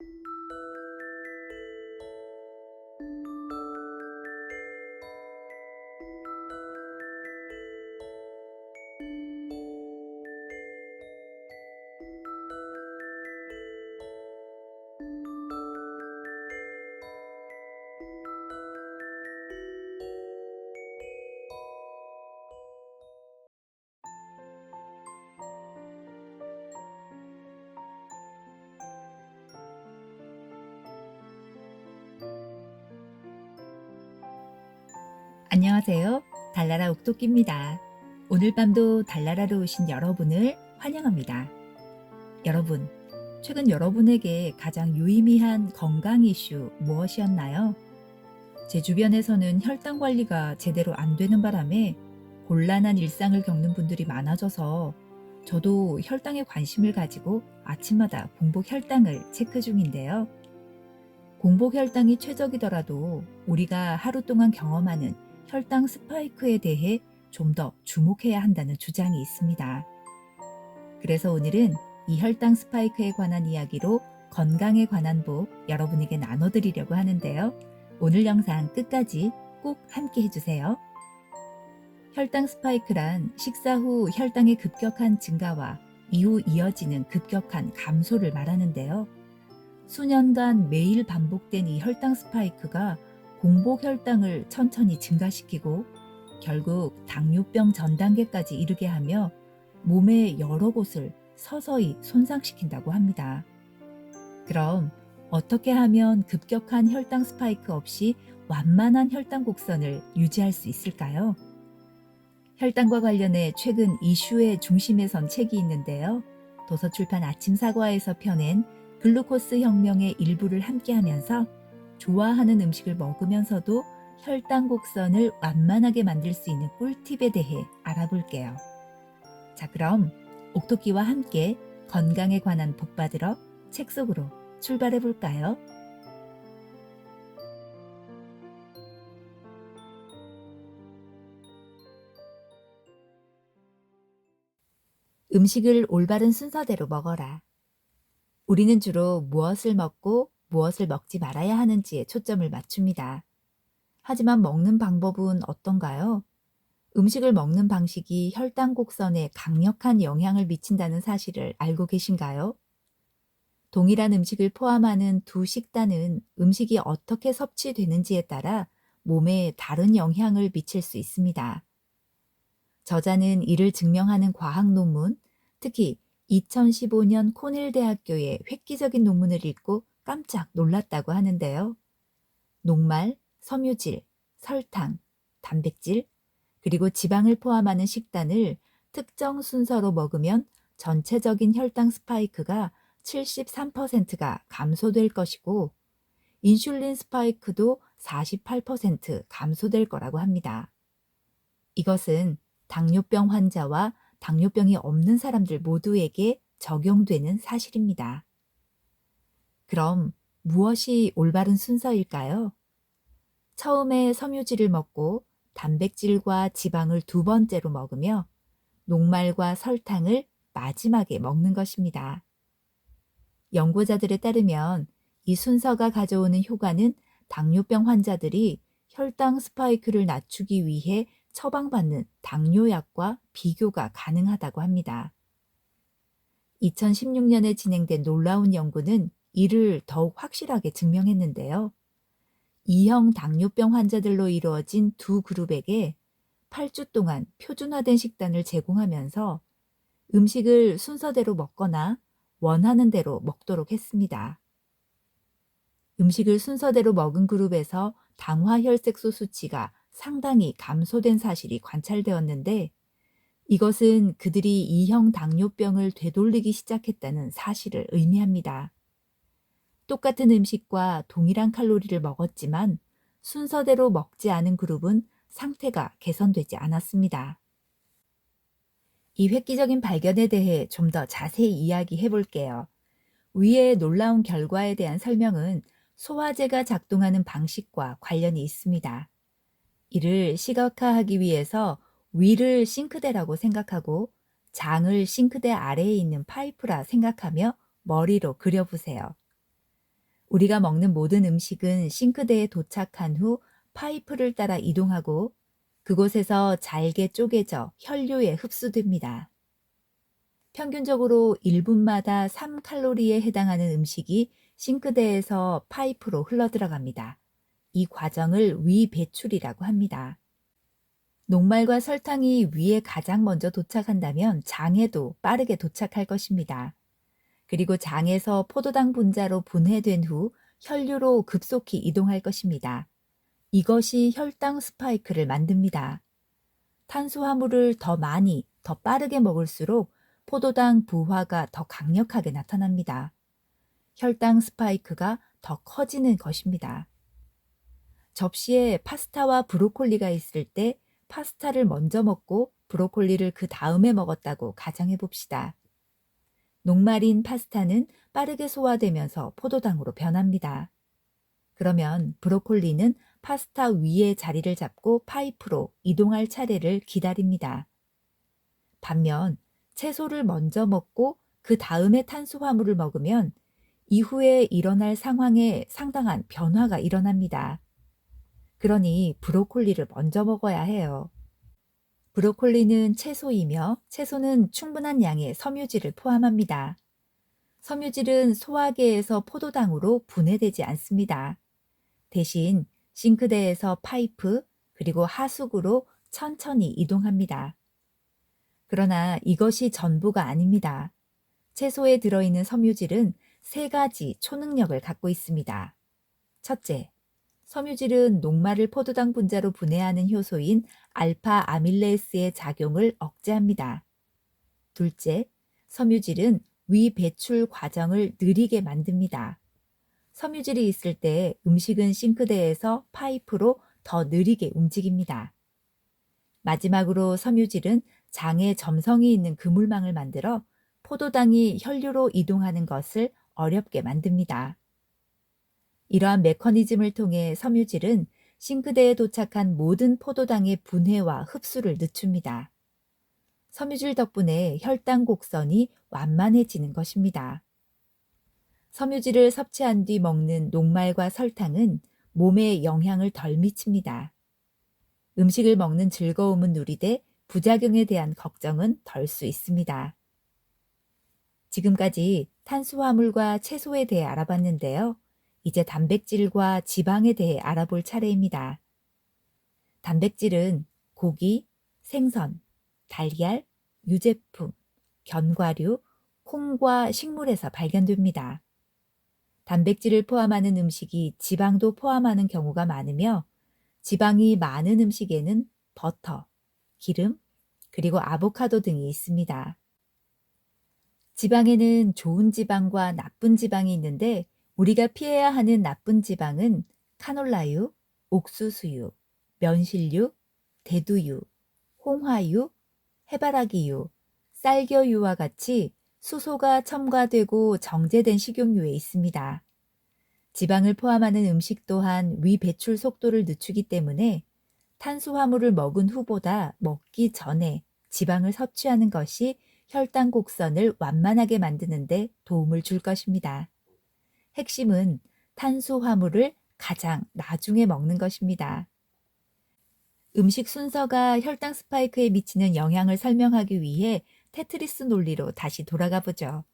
you 안녕하세요. 달나라 옥토끼입니다. 오늘 밤도 달나라로 오신 여러분을 환영합니다. 여러분, 최근 여러분에게 가장 유의미한 건강 이슈 무엇이었나요? 제 주변에서는 혈당 관리가 제대로 안 되는 바람에 곤란한 일상을 겪는 분들이 많아져서 저도 혈당에 관심을 가지고 아침마다 공복 혈당을 체크 중인데요. 공복 혈당이 최적이더라도 우리가 하루 동안 경험하는 혈당 스파이크에 대해 좀 더 주목해야 한다는 주장이 있습니다. 그래서 오늘은 이 혈당 스파이크에 관한 이야기로 건강에 관한 법 여러분에게 나눠드리려고 하는데요. 오늘 영상 끝까지 꼭 함께 해주세요. 혈당 스파이크란 식사 후 혈당의 급격한 증가와 이후 이어지는 급격한 감소를 말하는데요. 수년간 매일 반복된 이 혈당 스파이크가 공복 혈당을 천천히 증가시키고 결국 당뇨병 전 단계까지 이르게 하며 몸의 여러 곳을 서서히 손상시킨다고 합니다. 그럼 어떻게 하면 급격한 혈당 스파이크 없이 완만한 혈당 곡선을 유지할 수 있을까요? 혈당과 관련해 최근 이슈의 중심에 선 책이 있는데요. 도서출판 아침사과에서 펴낸 글루코스 혁명의 일부를 함께 하면서 좋아하는 음식을 먹으면서도 혈당 곡선을 완만하게 만들 수 있는 꿀팁에 대해 알아볼게요. 자, 그럼 옥토끼와 함께 건강에 관한 복 받으러 책 속으로 출발해 볼까요? 음식을 올바른 순서대로 먹어라. 우리는 주로 무엇을 먹고 무엇을 먹지 말아야 하는지에 초점을 맞춥니다. 하지만 먹는 방법은 어떤가요? 음식을 먹는 방식이 혈당 곡선에 강력한 영향을 미친다는 사실을 알고 계신가요? 동일한 음식을 포함하는 두 식단은 음식이 어떻게 섭취되는지에 따라 몸에 다른 영향을 미칠 수 있습니다. 저자는 이를 증명하는 과학 논문, 특히 2015년 코넬 대학교의 획기적인 논문을 읽고 깜짝 놀랐다고 하는데요. 녹말, 섬유질, 설탕, 단백질, 그리고 지방을 포함하는 식단을 특정 순서로 먹으면 전체적인 혈당 스파이크가 73%가 감소될 것이고 인슐린 스파이크도 48% 감소될 거라고 합니다. 이것은 당뇨병 환자와 당뇨병이 없는 사람들 모두에게 적용되는 사실입니다. 그럼 무엇이 올바른 순서일까요? 처음에 섬유질을 먹고 단백질과 지방을 두 번째로 먹으며 녹말과 설탕을 마지막에 먹는 것입니다. 연구자들에 따르면 이 순서가 가져오는 효과는 당뇨병 환자들이 혈당 스파이크를 낮추기 위해 처방받는 당뇨약과 비교가 가능하다고 합니다. 2016년에 진행된 놀라운 연구는 이를 더욱 확실하게 증명했는데요. 2형 당뇨병 환자들로 이루어진 두 그룹에게 8주 동안 표준화된 식단을 제공하면서 음식을 순서대로 먹거나 원하는 대로 먹도록 했습니다. 음식을 순서대로 먹은 그룹에서 당화혈색소 수치가 상당히 감소된 사실이 관찰되었는데 이것은 그들이 2형 당뇨병을 되돌리기 시작했다는 사실을 의미합니다. 똑같은 음식과 동일한 칼로리를 먹었지만 순서대로 먹지 않은 그룹은 상태가 개선되지 않았습니다. 이 획기적인 발견에 대해 좀 더 자세히 이야기해 볼게요. 위의 놀라운 결과에 대한 설명은 소화제가 작동하는 방식과 관련이 있습니다. 이를 시각화하기 위해서 위를 싱크대라고 생각하고 장을 싱크대 아래에 있는 파이프라 생각하며 머리로 그려보세요. 우리가 먹는 모든 음식은 싱크대에 도착한 후 파이프를 따라 이동하고 그곳에서 잘게 쪼개져 혈류에 흡수됩니다. 평균적으로 1분마다 3칼로리에 해당하는 음식이 싱크대에서 파이프로 흘러들어갑니다. 이 과정을 위배출이라고 합니다. 녹말과 설탕이 위에 가장 먼저 도착한다면 장에도 빠르게 도착할 것입니다. 그리고 장에서 포도당 분자로 분해된 후 혈류로 급속히 이동할 것입니다. 이것이 혈당 스파이크를 만듭니다. 탄수화물을 더 많이, 더 빠르게 먹을수록 포도당 부화가 더 강력하게 나타납니다. 혈당 스파이크가 더 커지는 것입니다. 접시에 파스타와 브로콜리가 있을 때 파스타를 먼저 먹고 브로콜리를 그 다음에 먹었다고 가정해 봅시다. 녹말인 파스타는 빠르게 소화되면서 포도당으로 변합니다. 그러면 브로콜리는 파스타 위에 자리를 잡고 파이프로 이동할 차례를 기다립니다. 반면 채소를 먼저 먹고 그 다음에 탄수화물을 먹으면 이후에 일어날 상황에 상당한 변화가 일어납니다. 그러니 브로콜리를 먼저 먹어야 해요. 브로콜리는 채소이며 채소는 충분한 양의 섬유질을 포함합니다. 섬유질은 소화계에서 포도당으로 분해되지 않습니다. 대신 싱크대에서 파이프 그리고 하수구로 천천히 이동합니다. 그러나 이것이 전부가 아닙니다. 채소에 들어있는 섬유질은 세 가지 초능력을 갖고 있습니다. 첫째, 섬유질은 녹말을 포도당 분자로 분해하는 효소인 알파 아밀레이스의 작용을 억제합니다. 둘째, 섬유질은 위 배출 과정을 느리게 만듭니다. 섬유질이 있을 때 음식은 싱크대에서 파이프로 더 느리게 움직입니다. 마지막으로 섬유질은 장에 점성이 있는 그물망을 만들어 포도당이 혈류로 이동하는 것을 어렵게 만듭니다. 이러한 메커니즘을 통해 섬유질은 싱크대에 도착한 모든 포도당의 분해와 흡수를 늦춥니다. 섬유질 덕분에 혈당 곡선이 완만해지는 것입니다. 섬유질을 섭취한 뒤 먹는 녹말과 설탕은 몸에 영향을 덜 미칩니다. 음식을 먹는 즐거움은 누리되 부작용에 대한 걱정은 덜 수 있습니다. 지금까지 탄수화물과 채소에 대해 알아봤는데요. 이제 단백질과 지방에 대해 알아볼 차례입니다. 단백질은 고기, 생선, 달걀, 유제품, 견과류, 콩과 식물에서 발견됩니다. 단백질을 포함하는 음식이 지방도 포함하는 경우가 많으며 지방이 많은 음식에는 버터, 기름, 그리고 아보카도 등이 있습니다. 지방에는 좋은 지방과 나쁜 지방이 있는데 우리가 피해야 하는 나쁜 지방은 카놀라유, 옥수수유, 면실유, 대두유, 홍화유, 해바라기유, 쌀겨유와 같이 수소가 첨가되고 정제된 식용유에 있습니다. 지방을 포함하는 음식 또한 위 배출 속도를 늦추기 때문에 탄수화물을 먹은 후보다 먹기 전에 지방을 섭취하는 것이 혈당 곡선을 완만하게 만드는데 도움을 줄 것입니다. 핵심은 탄수화물을 가장 나중에 먹는 것입니다. 음식 순서가 혈당 스파이크에 미치는 영향을 설명하기 위해 테트리스 논리로 다시 돌아가 보죠.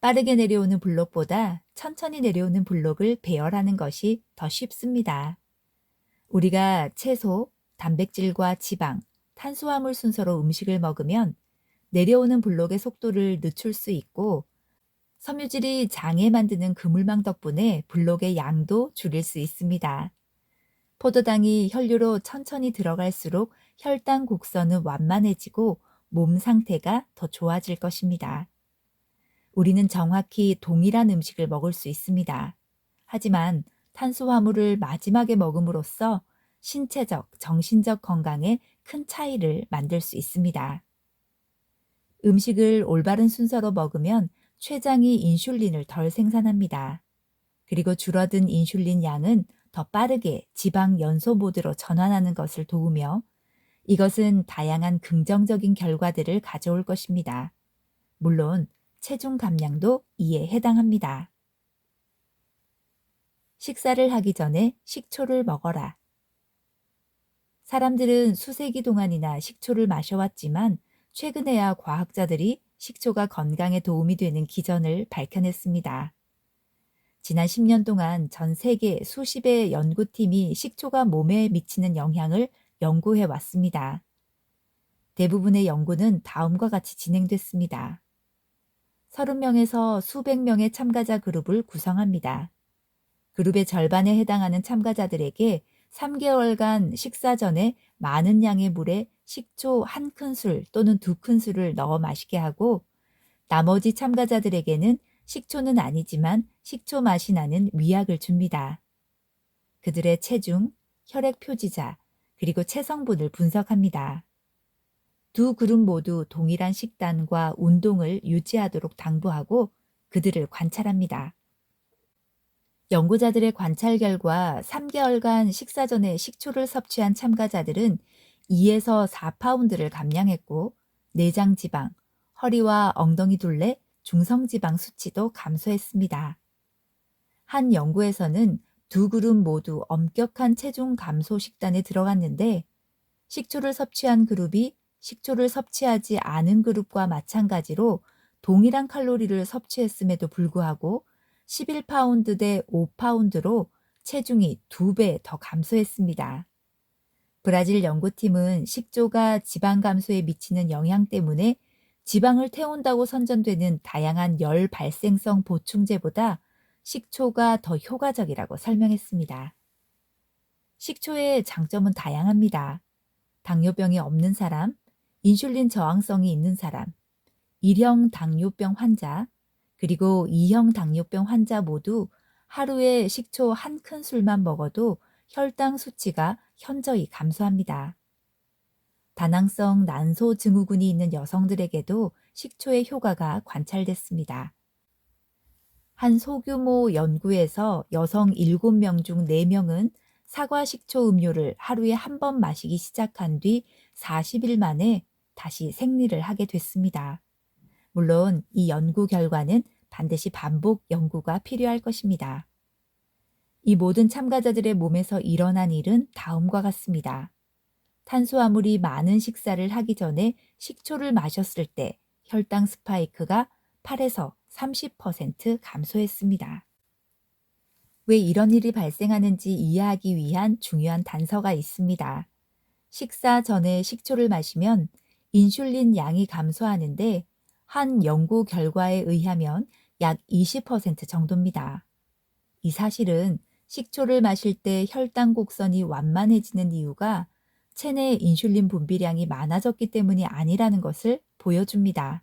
빠르게 내려오는 블록보다 천천히 내려오는 블록을 배열하는 것이 더 쉽습니다. 우리가 채소, 단백질과 지방, 탄수화물 순서로 음식을 먹으면 내려오는 블록의 속도를 늦출 수 있고 섬유질이 장에 만드는 그물망 덕분에 블록의 양도 줄일 수 있습니다. 포도당이 혈류로 천천히 들어갈수록 혈당 곡선은 완만해지고 몸 상태가 더 좋아질 것입니다. 우리는 정확히 동일한 음식을 먹을 수 있습니다. 하지만 탄수화물을 마지막에 먹음으로써 신체적, 정신적 건강에 큰 차이를 만들 수 있습니다. 음식을 올바른 순서로 먹으면 췌장이 인슐린을 덜 생산합니다. 그리고 줄어든 인슐린 양은 더 빠르게 지방 연소 모드로 전환하는 것을 도우며 이것은 다양한 긍정적인 결과들을 가져올 것입니다. 물론 체중 감량도 이에 해당합니다. 식사를 하기 전에 식초를 먹어라. 사람들은 수세기 동안이나 식초를 마셔왔지만 최근에야 과학자들이 식초가 건강에 도움이 되는 기전을 밝혀냈습니다. 지난 10년 동안 전 세계 수십의 연구팀이 식초가 몸에 미치는 영향을 연구해 왔습니다. 대부분의 연구는 다음과 같이 진행됐습니다. 30명에서 수백 명의 참가자 그룹을 구성합니다. 그룹의 절반에 해당하는 참가자들에게 3개월간 식사 전에 많은 양의 물에 식초 한 큰술 또는 두 큰술을 넣어 마시게 하고 나머지 참가자들에게는 식초는 아니지만 식초 맛이 나는 위약을 줍니다. 그들의 체중, 혈액 표지자, 그리고 체성분을 분석합니다. 두 그룹 모두 동일한 식단과 운동을 유지하도록 당부하고 그들을 관찰합니다. 연구자들의 관찰 결과 3개월간 식사 전에 식초를 섭취한 참가자들은 2에서 4파운드를 감량했고 내장 지방, 허리와 엉덩이 둘레, 중성 지방 수치도 감소했습니다. 한 연구에서는 두 그룹 모두 엄격한 체중 감소 식단에 들어갔는데 식초를 섭취한 그룹이 식초를 섭취하지 않은 그룹과 마찬가지로 동일한 칼로리를 섭취했음에도 불구하고 11파운드 대 5파운드로 체중이 두배더 감소했습니다. 브라질 연구팀은 식초가 지방 감소에 미치는 영향 때문에 지방을 태운다고 선전되는 다양한 열 발생성 보충제보다 식초가 더 효과적이라고 설명했습니다. 식초의 장점은 다양합니다. 당뇨병이 없는 사람, 인슐린 저항성이 있는 사람, 1형 당뇨병 환자, 그리고 2형 당뇨병 환자 모두 하루에 식초 한 큰술만 먹어도 혈당 수치가 현저히 감소합니다. 다낭성 난소 증후군이 있는 여성들에게도 식초의 효과가 관찰됐습니다. 한 소규모 연구에서 여성 7명 중 4명은 사과 식초 음료를 하루에 한 번 마시기 시작한 뒤 40일 만에 다시 생리를 하게 됐습니다. 물론 이 연구 결과는 반드시 반복 연구가 필요할 것입니다. 이 모든 참가자들의 몸에서 일어난 일은 다음과 같습니다. 탄수화물이 많은 식사를 하기 전에 식초를 마셨을 때 혈당 스파이크가 8에서 30% 감소했습니다. 왜 이런 일이 발생하는지 이해하기 위한 중요한 단서가 있습니다. 식사 전에 식초를 마시면 인슐린 양이 감소하는데 한 연구 결과에 의하면 약 20% 정도입니다. 이 사실은 식초를 마실 때 혈당 곡선이 완만해지는 이유가 체내 인슐린 분비량이 많아졌기 때문이 아니라는 것을 보여줍니다.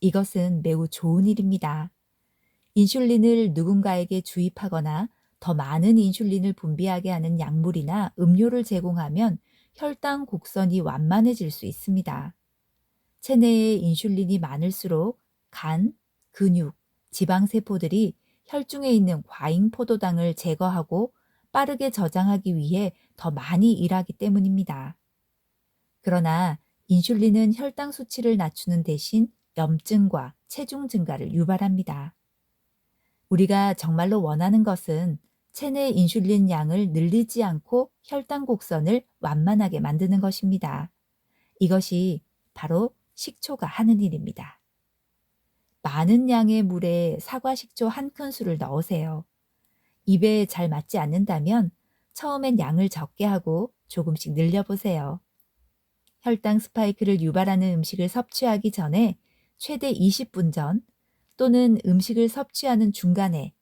이것은 매우 좋은 일입니다. 인슐린을 누군가에게 주입하거나 더 많은 인슐린을 분비하게 하는 약물이나 음료를 제공하면 혈당 곡선이 완만해질 수 있습니다. 체내에 인슐린이 많을수록 간, 근육, 지방세포들이 혈중에 있는 과잉 포도당을 제거하고 빠르게 저장하기 위해 더 많이 일하기 때문입니다. 그러나 인슐린은 혈당 수치를 낮추는 대신 염증과 체중 증가를 유발합니다. 우리가 정말로 원하는 것은 체내 인슐린 양을 늘리지 않고 혈당 곡선을 완만하게 만드는 것입니다. 이것이 바로 식초가 하는 일입니다. 많은 양의 물에 사과 식초 한 큰술을 넣으세요. 입에 잘 맞지 않는다면 처음엔 양을 적게 하고 조금씩 늘려보세요. 혈당 스파이크를 유발하는 음식을 섭취하기 전에 최대 20분 전 또는 음식을 섭취하는 중간에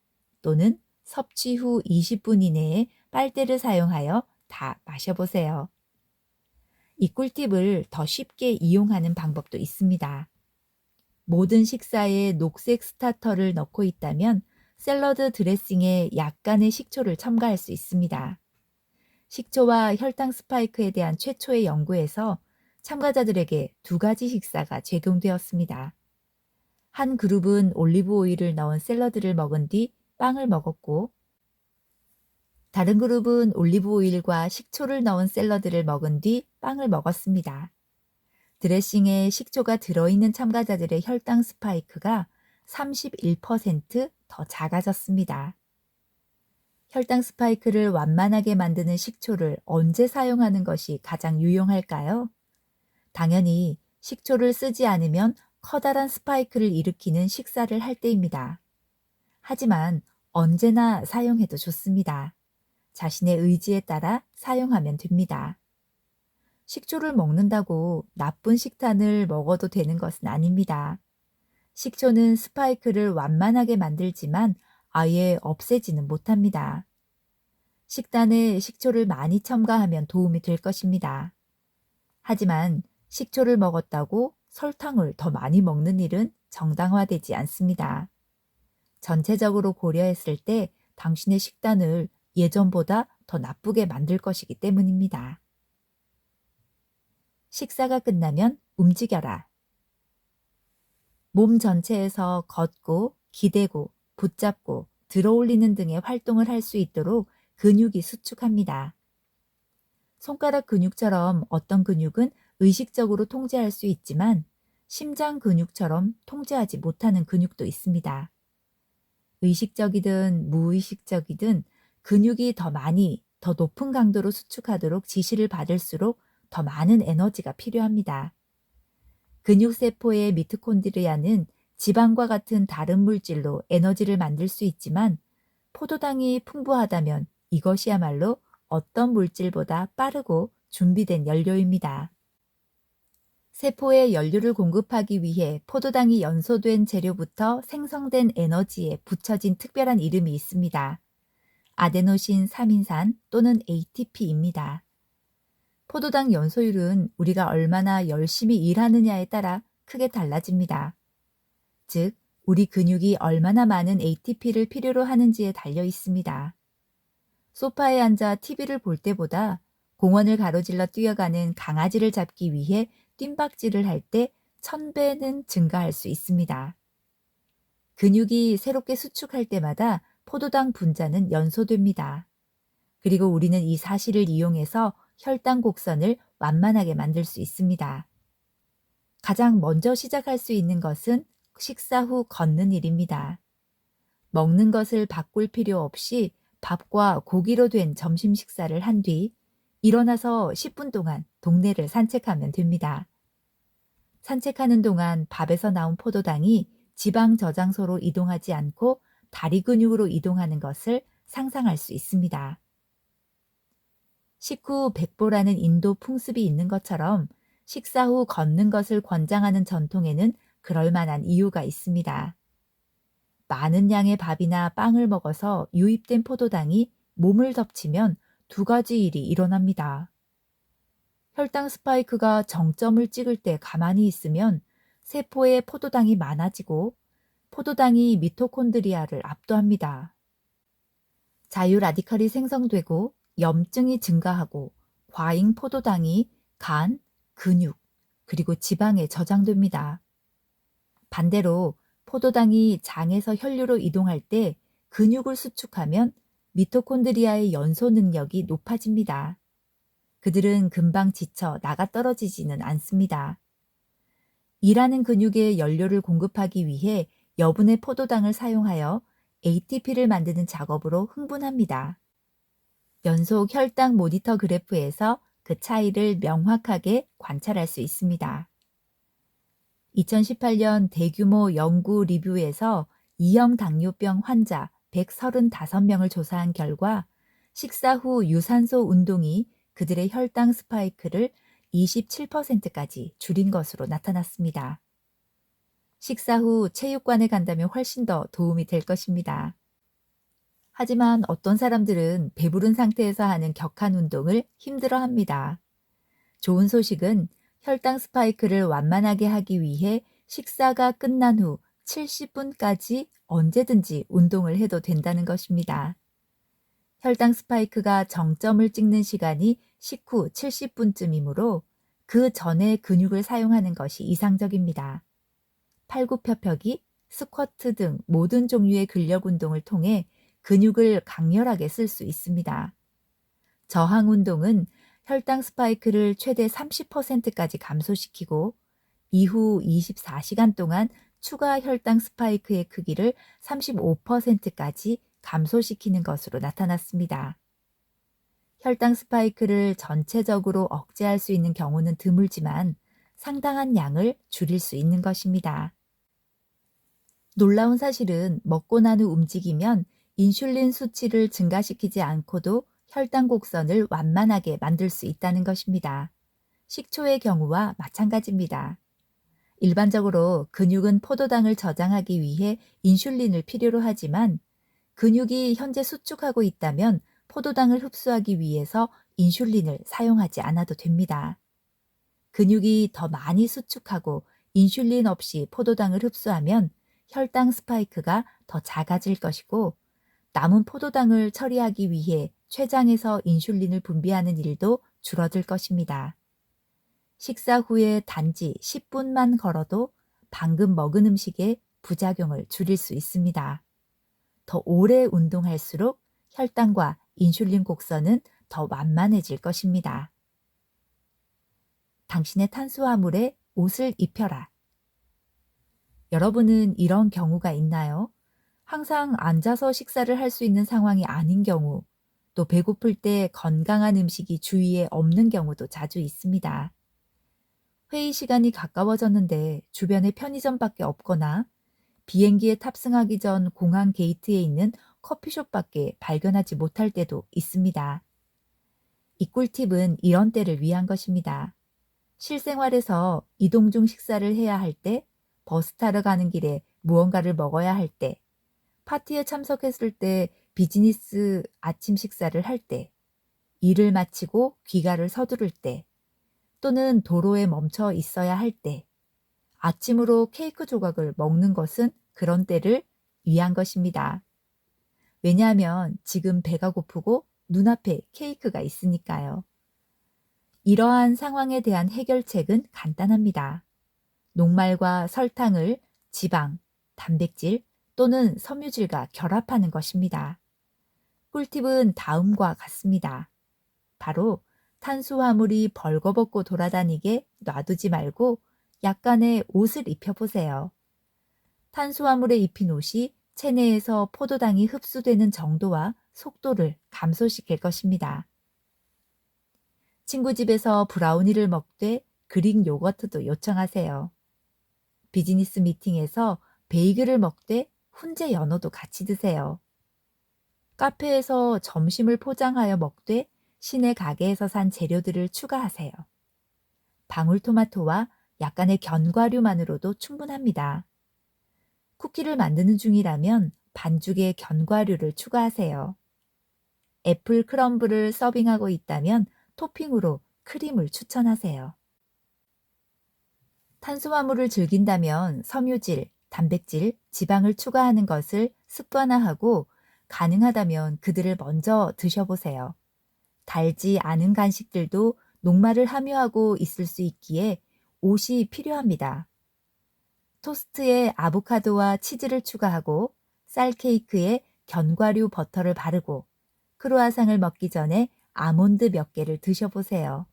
또는 섭취 후 20분 이내에 빨대를 사용하여 다 마셔보세요. 이 꿀팁을 더 쉽게 이용하는 방법도 있습니다. 모든 식사에 녹색 스타터를 넣고 있다면 샐러드 드레싱에 약간의 식초를 첨가할 수 있습니다. 식초와 혈당 스파이크에 대한 최초의 연구에서 참가자들에게 두 가지 식사가 제공되었습니다. 한 그룹은 올리브 오일을 넣은 샐러드를 먹은 뒤 빵을 먹었고, 다른 그룹은 올리브 오일과 식초를 넣은 샐러드를 먹은 뒤 빵을 먹었습니다. 드레싱에 식초가 들어있는 참가자들의 혈당 스파이크가 31%더 작아졌습니다. 혈당 스파이크를 완만하게 만드는 식초를 언제 사용하는 것이 가장 유용할까요? 당연히 식초를 쓰지 않으면 커다란 스파이크를 일으키는 식사를 할 때입니다. 하지만 언제나 사용해도 좋습니다. 자신의 의지에 따라 사용하면 됩니다. 식초를 먹는다고 나쁜 식단을 먹어도 되는 것은 아닙니다. 식초는 스파이크를 완만하게 만들지만 아예 없애지는 못합니다. 식단에 식초를 많이 첨가하면 도움이 될 것입니다. 하지만 식초를 먹었다고 설탕을 더 많이 먹는 일은 정당화되지 않습니다. 전체적으로 고려했을 때 당신의 식단을 예전보다 더 나쁘게 만들 것이기 때문입니다. 식사가 끝나면 움직여라. 몸 전체에서 걷고, 기대고, 붙잡고, 들어올리는 등의 활동을 할 수 있도록 근육이 수축합니다. 손가락 근육처럼 어떤 근육은 의식적으로 통제할 수 있지만 심장 근육처럼 통제하지 못하는 근육도 있습니다. 의식적이든 무의식적이든 근육이 더 많이, 더 높은 강도로 수축하도록 지시를 받을수록 더 많은 에너지가 필요합니다. 근육세포의 미토콘드리아는 지방과 같은 다른 물질로 에너지를 만들 수 있지만 포도당이 풍부하다면 이것이야말로 어떤 물질보다 빠르고 준비된 연료입니다. 세포에 연료를 공급하기 위해 포도당이 연소된 재료부터 생성된 에너지에 붙여진 특별한 이름이 있습니다. 아데노신 3인산 또는 ATP입니다. 포도당 연소율은 우리가 얼마나 열심히 일하느냐에 따라 크게 달라집니다. 즉, 우리 근육이 얼마나 많은 ATP를 필요로 하는지에 달려 있습니다. 소파에 앉아 TV를 볼 때보다 공원을 가로질러 뛰어가는 강아지를 잡기 위해 뜀박질을 할 때 천배는 증가할 수 있습니다. 근육이 새롭게 수축할 때마다 포도당 분자는 연소됩니다. 그리고 우리는 이 사실을 이용해서 혈당 곡선을 완만하게 만들 수 있습니다. 가장 먼저 시작할 수 있는 것은 식사 후 걷는 일입니다. 먹는 것을 바꿀 필요 없이 밥과 고기로 된 점심 식사를 한 뒤 일어나서 10분 동안 동네를 산책하면 됩니다. 산책하는 동안 밥에서 나온 포도당이 지방 저장소로 이동하지 않고 다리 근육으로 이동하는 것을 상상할 수 있습니다. 식후 백보라는 인도 풍습이 있는 것처럼 식사 후 걷는 것을 권장하는 전통에는 그럴 만한 이유가 있습니다. 많은 양의 밥이나 빵을 먹어서 유입된 포도당이 몸을 덮치면 두 가지 일이 일어납니다. 혈당 스파이크가 정점을 찍을 때 가만히 있으면 세포에 포도당이 많아지고 포도당이 미토콘드리아를 압도합니다. 자유 라디칼이 생성되고 염증이 증가하고 과잉 포도당이 간, 근육, 그리고 지방에 저장됩니다. 반대로 포도당이 장에서 혈류로 이동할 때 근육을 수축하면 미토콘드리아의 연소 능력이 높아집니다. 그들은 금방 지쳐 나가 떨어지지는 않습니다. 일하는 근육에 연료를 공급하기 위해 여분의 포도당을 사용하여 ATP를 만드는 작업으로 흥분합니다. 연속 혈당 모니터 그래프에서 그 차이를 명확하게 관찰할 수 있습니다. 2018년 대규모 연구 리뷰에서 2형 당뇨병 환자 135명을 조사한 결과 식사 후 유산소 운동이 그들의 혈당 스파이크를 27%까지 줄인 것으로 나타났습니다. 식사 후 체육관에 간다면 훨씬 더 도움이 될 것입니다. 하지만 어떤 사람들은 배부른 상태에서 하는 격한 운동을 힘들어 합니다. 좋은 소식은 혈당 스파이크를 완만하게 하기 위해 식사가 끝난 후 70분까지 언제든지 운동을 해도 된다는 것입니다. 혈당 스파이크가 정점을 찍는 시간이 식후 70분쯤이므로 그 전에 근육을 사용하는 것이 이상적입니다. 팔굽혀펴기, 스쿼트 등 모든 종류의 근력 운동을 통해 근육을 강렬하게 쓸 수 있습니다. 저항 운동은 혈당 스파이크를 최대 30%까지 감소시키고 이후 24시간 동안 추가 혈당 스파이크의 크기를 35%까지 감소시키는 것으로 나타났습니다. 혈당 스파이크를 전체적으로 억제할 수 있는 경우는 드물지만 상당한 양을 줄일 수 있는 것입니다. 놀라운 사실은 먹고 난 후 움직이면 인슐린 수치를 증가시키지 않고도 혈당 곡선을 완만하게 만들 수 있다는 것입니다. 식초의 경우와 마찬가지입니다. 일반적으로 근육은 포도당을 저장하기 위해 인슐린을 필요로 하지만 근육이 현재 수축하고 있다면 포도당을 흡수하기 위해서 인슐린을 사용하지 않아도 됩니다. 근육이 더 많이 수축하고 인슐린 없이 포도당을 흡수하면 혈당 스파이크가 더 작아질 것이고 남은 포도당을 처리하기 위해 췌장에서 인슐린을 분비하는 일도 줄어들 것입니다. 식사 후에 단지 10분만 걸어도 방금 먹은 음식의 부작용을 줄일 수 있습니다. 더 오래 운동할수록 혈당과 인슐린 곡선은 더 완만해질 것입니다. 당신의 탄수화물에 옷을 입혀라. 여러분은 이런 경우가 있나요? 항상 앉아서 식사를 할 수 있는 상황이 아닌 경우, 또 배고플 때 건강한 음식이 주위에 없는 경우도 자주 있습니다. 회의 시간이 가까워졌는데 주변에 편의점밖에 없거나 비행기에 탑승하기 전 공항 게이트에 있는 커피숍밖에 발견하지 못할 때도 있습니다. 이 꿀팁은 이런 때를 위한 것입니다. 실생활에서 이동 중 식사를 해야 할 때, 버스 타러 가는 길에 무언가를 먹어야 할 때, 파티에 참석했을 때 비즈니스 아침 식사를 할 때, 일을 마치고 귀가를 서두를 때, 또는 도로에 멈춰 있어야 할 때, 아침으로 케이크 조각을 먹는 것은 그런 때를 위한 것입니다. 왜냐하면 지금 배가 고프고 눈앞에 케이크가 있으니까요. 이러한 상황에 대한 해결책은 간단합니다. 녹말과 설탕을 지방, 단백질 또는 섬유질과 결합하는 것입니다. 꿀팁은 다음과 같습니다. 바로 탄수화물이 벌거벗고 돌아다니게 놔두지 말고 약간의 옷을 입혀보세요. 탄수화물에 입힌 옷이 체내에서 포도당이 흡수되는 정도와 속도를 감소시킬 것입니다. 친구 집에서 브라우니를 먹되 그릭 요거트도 요청하세요. 비즈니스 미팅에서 베이글을 먹되 훈제 연어도 같이 드세요. 카페에서 점심을 포장하여 먹되 시내 가게에서 산 재료들을 추가하세요. 방울토마토와 약간의 견과류만으로도 충분합니다. 쿠키를 만드는 중이라면 반죽에 견과류를 추가하세요. 애플 크럼블을 서빙하고 있다면 토핑으로 크림을 추천하세요. 탄수화물을 즐긴다면 섬유질, 단백질, 지방을 추가하는 것을 습관화하고 가능하다면 그들을 먼저 드셔보세요. 달지 않은 간식들도 녹말을 함유하고 있을 수 있기에 옷이 필요합니다. 토스트에 아보카도와 치즈를 추가하고 쌀 케이크에 견과류 버터를 바르고 크루아상을 먹기 전에 아몬드 몇 개를 드셔보세요.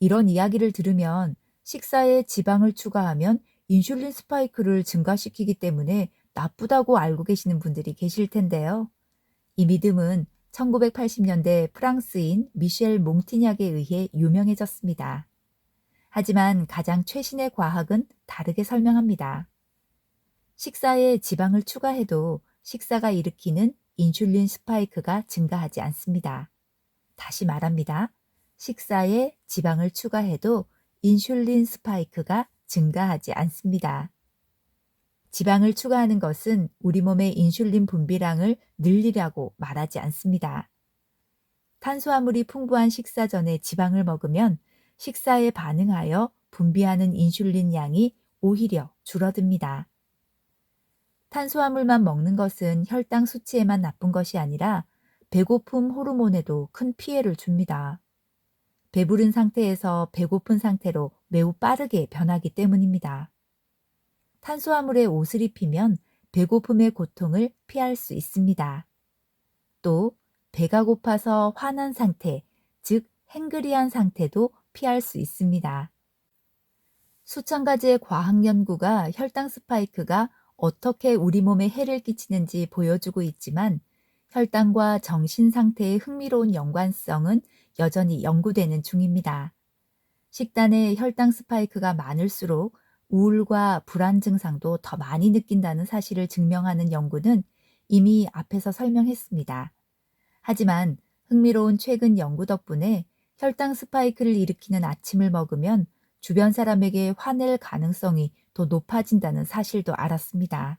이런 이야기를 들으면 식사에 지방을 추가하면 인슐린 스파이크를 증가시키기 때문에 나쁘다고 알고 계시는 분들이 계실 텐데요. 이 믿음은 1980년대 프랑스인 미셸 몽티냐에 의해 유명해졌습니다. 하지만 가장 최신의 과학은 다르게 설명합니다. 식사에 지방을 추가해도 식사가 일으키는 인슐린 스파이크가 증가하지 않습니다. 다시 말합니다. 식사에 지방을 추가해도 인슐린 스파이크가 증가하지 않습니다. 지방을 추가하는 것은 우리 몸의 인슐린 분비량을 늘리라고 말하지 않습니다. 탄수화물이 풍부한 식사 전에 지방을 먹으면 식사에 반응하여 분비하는 인슐린 양이 오히려 줄어듭니다. 탄수화물만 먹는 것은 혈당 수치에만 나쁜 것이 아니라 배고픔 호르몬에도 큰 피해를 줍니다. 배부른 상태에서 배고픈 상태로 매우 빠르게 변하기 때문입니다. 탄수화물에 옷을 입히면 배고픔의 고통을 피할 수 있습니다. 또 배가 고파서 화난 상태, 즉 행그리한 상태도 피할 수 있습니다. 수천 가지의 과학 연구가 혈당 스파이크가 어떻게 우리 몸에 해를 끼치는지 보여주고 있지만 혈당과 정신 상태의 흥미로운 연관성은 여전히 연구되는 중입니다. 식단에 혈당 스파이크가 많을수록 우울과 불안 증상도 더 많이 느낀다는 사실을 증명하는 연구는 이미 앞에서 설명했습니다. 하지만 흥미로운 최근 연구 덕분에 혈당 스파이크를 일으키는 아침을 먹으면 주변 사람에게 화낼 가능성이 더 높아진다는 사실도 알았습니다.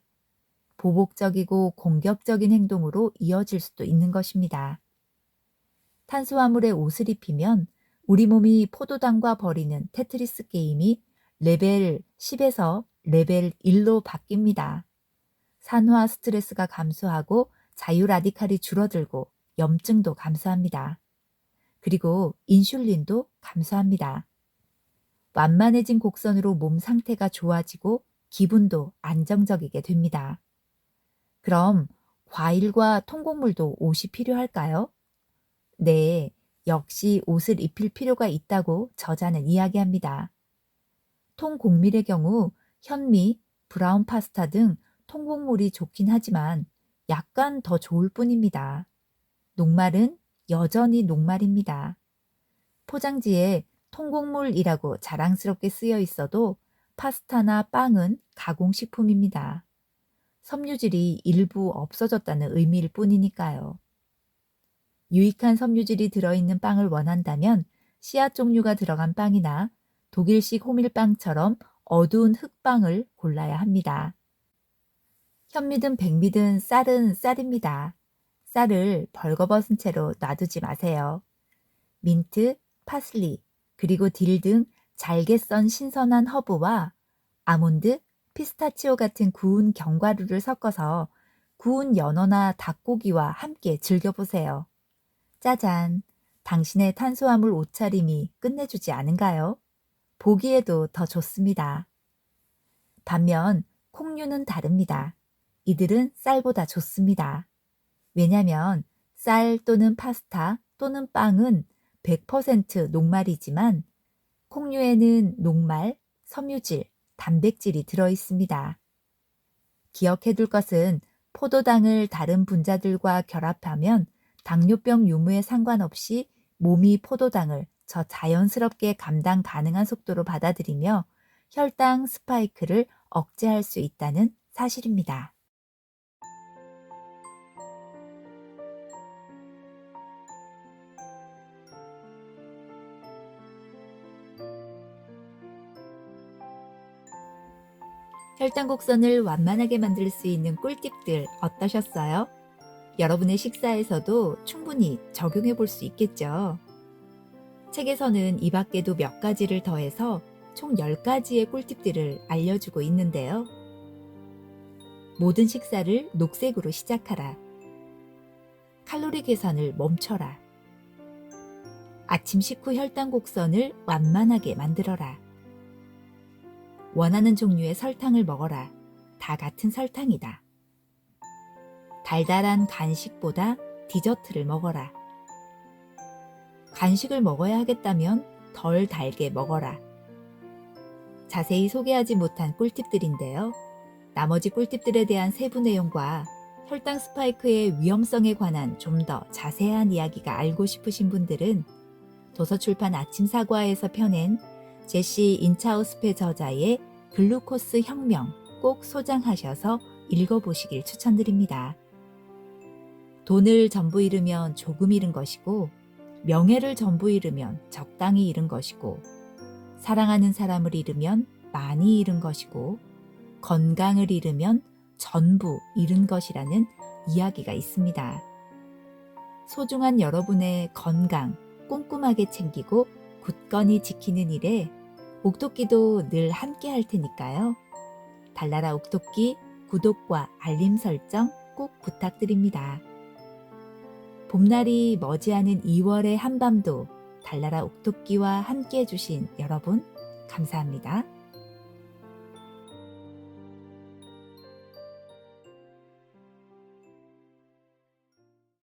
보복적이고 공격적인 행동으로 이어질 수도 있는 것입니다. 탄수화물에 옷을 입히면 우리 몸이 포도당과 벌이는 테트리스 게임이 레벨 10에서 레벨 1로 바뀝니다. 산화 스트레스가 감소하고 자유 라디칼이 줄어들고 염증도 감소합니다. 그리고 인슐린도 감소합니다. 완만해진 곡선으로 몸 상태가 좋아지고 기분도 안정적이게 됩니다. 그럼 과일과 통곡물도 옷이 필요할까요? 네, 역시 옷을 입힐 필요가 있다고 저자는 이야기합니다. 통곡밀의 경우 현미, 브라운 파스타 등 통곡물이 좋긴 하지만 약간 더 좋을 뿐입니다. 녹말은 여전히 녹말입니다. 포장지에 통곡물이라고 자랑스럽게 쓰여 있어도 파스타나 빵은 가공식품입니다. 섬유질이 일부 없어졌다는 의미일 뿐이니까요. 유익한 섬유질이 들어있는 빵을 원한다면 씨앗 종류가 들어간 빵이나 독일식 호밀빵처럼 어두운 흑빵을 골라야 합니다. 현미든 백미든 쌀은 쌀입니다. 쌀을 벌거벗은 채로 놔두지 마세요. 민트, 파슬리, 그리고 딜 등 잘게 썬 신선한 허브와 아몬드, 피스타치오 같은 구운 견과류를 섞어서 구운 연어나 닭고기와 함께 즐겨보세요. 짜잔! 당신의 탄수화물 옷차림이 끝내주지 않은가요? 보기에도 더 좋습니다. 반면 콩류는 다릅니다. 이들은 쌀보다 좋습니다. 왜냐면 쌀 또는 파스타 또는 빵은 100% 녹말이지만 콩류에는 녹말, 섬유질, 단백질이 들어 있습니다. 기억해 둘 것은 포도당을 다른 분자들과 결합하면 당뇨병 유무에 상관없이 몸이 포도당을 저 자연스럽게 감당 가능한 속도로 받아들이며 혈당 스파이크를 억제할 수 있다는 사실입니다. 혈당 곡선을 완만하게 만들 수 있는 꿀팁들 어떠셨어요? 여러분의 식사에서도 충분히 적용해 볼 수 있겠죠. 책에서는 이 밖에도 몇 가지를 더해서 총 10가지의 꿀팁들을 알려주고 있는데요. 모든 식사를 녹색으로 시작하라. 칼로리 계산을 멈춰라. 아침 식후 혈당 곡선을 완만하게 만들어라. 원하는 종류의 설탕을 먹어라. 다 같은 설탕이다. 달달한 간식보다 디저트를 먹어라. 간식을 먹어야 하겠다면 덜 달게 먹어라. 자세히 소개하지 못한 꿀팁들인데요. 나머지 꿀팁들에 대한 세부 내용과 혈당 스파이크의 위험성에 관한 좀 더 자세한 이야기가 알고 싶으신 분들은 도서출판 아침 사과에서 펴낸 제시 인차우스페 저자의 글루코스 혁명 꼭 소장하셔서 읽어보시길 추천드립니다. 돈을 전부 잃으면 조금 잃은 것이고, 명예를 전부 잃으면 적당히 잃은 것이고, 사랑하는 사람을 잃으면 많이 잃은 것이고, 건강을 잃으면 전부 잃은 것이라는 이야기가 있습니다. 소중한 여러분의 건강 꼼꼼하게 챙기고 굳건히 지키는 일에 옥토끼도 늘 함께 할 테니까요. 달나라 옥토끼 구독과 알림 설정 꼭 부탁드립니다. 봄날이 머지않은 2월의 한밤도 달나라 옥토끼와 함께 해주신 여러분, 감사합니다.